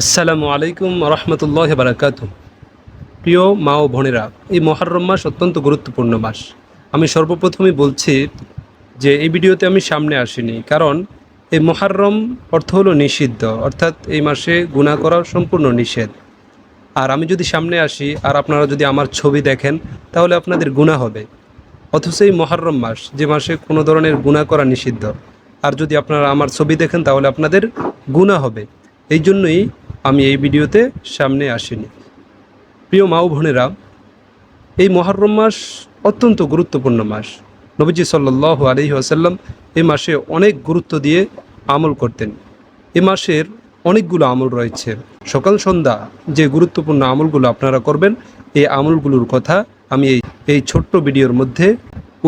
আসসালামু আলাইকুম রহমতুল্লাহ বারাকাতু। প্রিয় মা ও বোনেরা, এই মহারম মাস অত্যন্ত গুরুত্বপূর্ণ মাস। আমি সর্বপ্রথমে বলছি যে এই ভিডিওতে আমি সামনে আসিনি, কারণ এই মহারম অর্থ হলো নিষিদ্ধ, অর্থাৎ এই মাসে গুণা করা সম্পূর্ণ নিষেধ। আর আমি যদি সামনে আসি, আর আপনারা যদি আমার ছবি দেখেন, তাহলে আপনাদের গুণা হবে। অথচ এই মহারম মাস, যে মাসে কোনো ধরনের গুণা করা নিষিদ্ধ। আর যদি আপনারা আমার ছবি দেখেন, তাহলে আপনাদের গুণা হবে। এই জন্যই আমি এই ভিডিওতে সামনে আসিনি। প্রিয় মা বোনেরা, এই মহরম মাস অত্যন্ত গুরুত্বপূর্ণ মাস। নবীজি সাল্লাহ আলহি আসাল্লাম এই মাসে অনেক গুরুত্ব দিয়ে আমল করতেন। এ মাসের অনেকগুলো আমল রয়েছে। সকাল, সন্ধ্যা যে গুরুত্বপূর্ণ আমলগুলো আপনারা করবেন, এই আমলগুলোর কথা আমি এই এই ছোট্ট ভিডিওর মধ্যে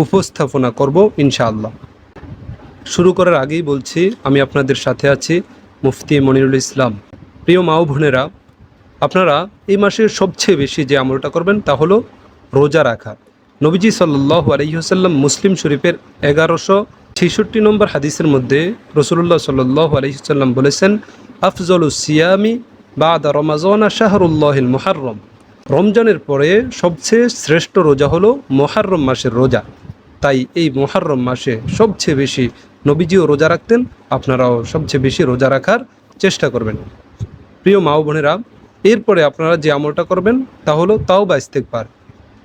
উপস্থাপনা করব ইনশাআল্লাহ। শুরু করার আগেই বলছি, আমি আপনাদের সাথে আছি মুফতি মনিরুল ইসলাম। প্রিয় মা ও বোনেরা, আপনারা এই মাসে সবচেয়ে বেশি যে আমলটা করবেন তা হলো রোজা রাখা। নবীজি সাল্লাহ আলহিহসাল্লাম মুসলিম শরীফের এগারোশো ছেষট্টি নম্বর হাদিসের মধ্যে রসুল্লাহ সাল্লাহ আলহিসাল্লাম বলেছেন, আফজল সিয়ামি বাদা রমাজনা শাহরুল্লাহিল মোহাররম। রমজানের পরে সবচেয়ে শ্রেষ্ঠ রোজা হলো মোহাররম মাসের রোজা। তাই এই মোহাররম মাসে সবচেয়ে বেশি নবীজিও রোজা রাখতেন, আপনারাও সবচেয়ে বেশি রোজা রাখার চেষ্টা করবেন। প্রিয় মা বোনেরা, এরপরে আপনারা যে আমলটা করবেন তা হলো তাও বা ইস্তেকবার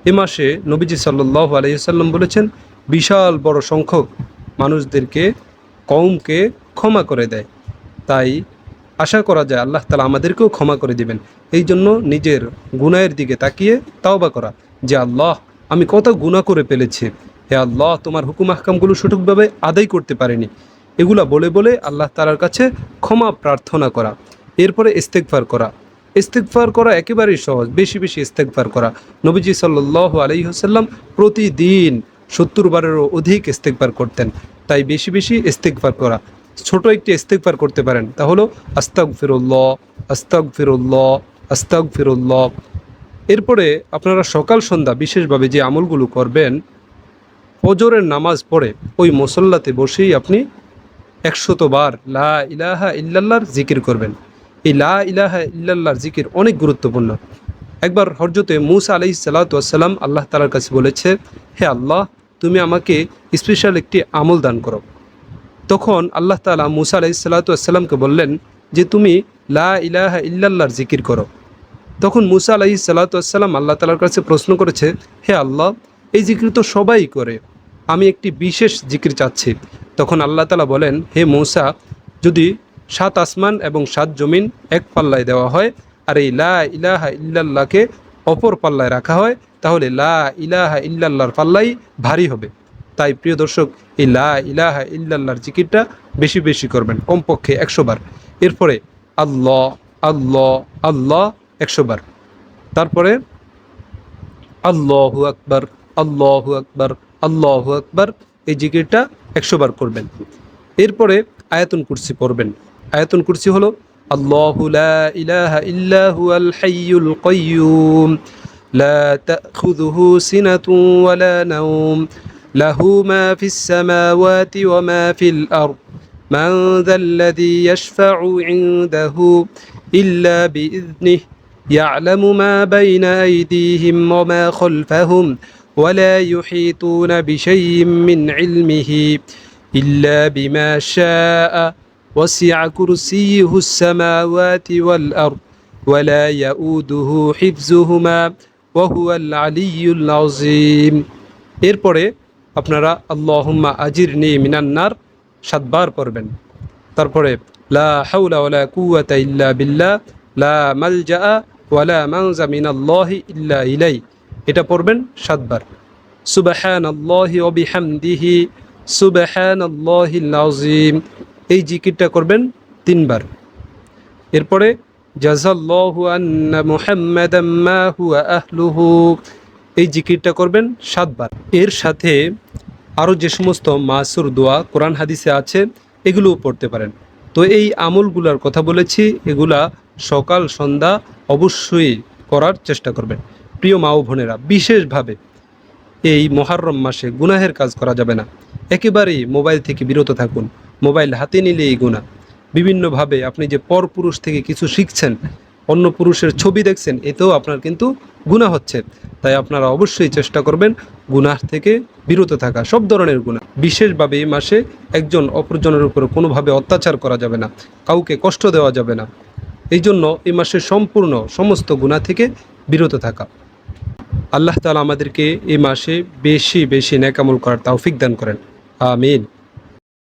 এ মাসে নবীজি সাল্লাহ আলহিসাল্লাম বলেছেন, বিশাল বড় সংখ্যক মানুষদেরকে কমকে ক্ষমা করে দেয়। তাই আশা করা যায় আল্লাহ তালা আমাদেরকেও ক্ষমা করে দিবেন। এই জন্য নিজের গুনায়ের দিকে তাকিয়ে তাওবা করা যে, আল্লাহ, আমি কত গুণা করে ফেলেছি। হে আল্লাহ, তোমার হুকুম আহকামগুলো সঠিকভাবে আদায় করতে পারিনি। এগুলা বলে বলে আল্লাহ তালার কাছে ক্ষমা প্রার্থনা করা। এরপরে ইস্তেকফার করা। ইস্তেকফার করা একেবারেই সহজ, বেশি বেশি ইস্তেকফার করা। নবীজি সাল্লাহ আলহিহসাল্লাম প্রতিদিন সত্তর বারেরও অধিক ইস্তেকবার করতেন। তাই বেশি বেশি ইস্তেকবার করা। ছোট একটি ইস্তেকবার করতে পারেন, তা হলো আস্তাক ফিরুল্লাহ আস্তাক ফিরুল্লাহ আস্তাক ফিরুল্লাহ এরপরে আপনারা সকাল সন্ধ্যা বিশেষভাবে যে আমলগুলো করবেন, ফজরের নামাজ পড়ে ওই মুসল্লাতে বসেই আপনি একশত বার লা ইলাহা ইল্লাল্লাহর জিকির করবেন। এই লা ইলাহা ইল্লাল্লাহর জিকির অনেক গুরুত্বপূর্ণ। একবার হরজতে মুসা আলাই সাল্লাতাম আল্লাহ তালার কাছে বলেছে, হে আল্লাহ, তুমি আমাকে স্পেশাল একটি আমল দান করো। তখন আল্লাহ তালা মুসা আলাই সাল্লাতামকে বললেন যে, তুমি লা ইলাহা ইল্লাল্লাহর জিকির করো। তখন মুসা আলাই সাল্লাতাম আল্লাহ তালার কাছে প্রশ্ন করেছে, হে আল্লাহ, এই জিকির তো সবাই করে, আমি একটি বিশেষ জিকির চাচ্ছি। তখন আল্লাহ তালা বলেন, হে মৌসা, যদি সাত আসমান এবং সাত জমিন এক পাল্লায় দেওয়া হয়। আর এই লা ইলাহা ইল্লাল্লাহকে অপর পাল্লায় রাখা হয়। তাহলে লা ইলাহা ইল্লাল্লাহর পাল্লাই ভারী হবে। তাই প্রিয় দর্শক, এই লা ইলাহা ইল্লাল্লাহর জিকিরটা বেশি বেশি করবেন, কমপক্ষে একশো বার। এরপরে আল্লাহ আল্লাহ আল্লাহ একশো বার। তারপরে আল্লাহু আকবার আল্লাহু আকবার আল্লাহু আকবার, এই জিকিরটা একশো বার করবেন। এরপরে আয়াতুন কুরসি পড়বেন। আয়াতুন কুরসি হলো আল্লাহু লা ইলাহা ইল্লা হুয়াল হাইয়ুল কাইয়্যুম লা তাখুযুহু সিনাতুন ওয়ালা নাওম লাহু মা ফিস সামাওয়াতি ওয়া মা ফিল আরদ من ذا الذي يشفع عنده إلا بإذنه يعلم ما بين أيديهم وما خلفهم ولا يحيطون بشيء من علمه إلا بما شاء وسع كرسيه السماوات والأرض ولا يؤوده حفظهما وهو العلي العظيم এরপরে আপনারা আল্লাহুম্মা আজিরনি মিনান্নার সাতবার পড়বেন তারপরে লা হাওলা ওয়ালা কুওয়াতা ইল্লা বিল্লাহ লা মালজা ওয়ালা মানজা মিনাল্লাহি ইল্লা ইলাই এটা পড়বেন সাতবার সুবহানাল্লাহি ওয়া বিহামদিহি সুবহানাল্লাহিল আযীম এই জিকিরটা করবেন তিনবার। এরপরে এই জিকিরটা করবেন সাতবার। এর সাথে আরও যে সমস্ত মাসুর দোয়া কোরআন হাদিসে আছে, এগুলোও পড়তে পারেন। তো এই আমলগুলার কথা বলেছি, এগুলা সকাল, সন্ধ্যা অবশ্যই করার চেষ্টা করবেন। প্রিয় মা ও বোনেরা, বিশেষভাবে এই মহারম মাসে গুনাহের কাজ করা যাবে না। একেবারেই মোবাইল থেকে বিরত থাকুন। মোবাইল হাতে নিলে এই গুণা বিভিন্নভাবে আপনি যে পরপুরুষ থেকে কিছু শিখছেন, অন্য পুরুষের ছবি দেখছেন, এতেও আপনার কিন্তু গুণা হচ্ছে। তাই আপনারা অবশ্যই চেষ্টা করবেন গুনাহ থেকে বিরত থাকা, সব ধরনের গুণা বিশেষভাবে এই মাসে একজন অপরজনের উপর কোনোভাবে অত্যাচার করা যাবে না, কাউকে কষ্ট দেওয়া যাবে না। এই জন্য এই মাসে সম্পূর্ণ সমস্ত গুণা থেকে বিরত থাকা। আল্লাহ তালা আমাদেরকে এই মাসে বেশি বেশি ন্যাকামল করার তৌফিক দান করেন। আমিন।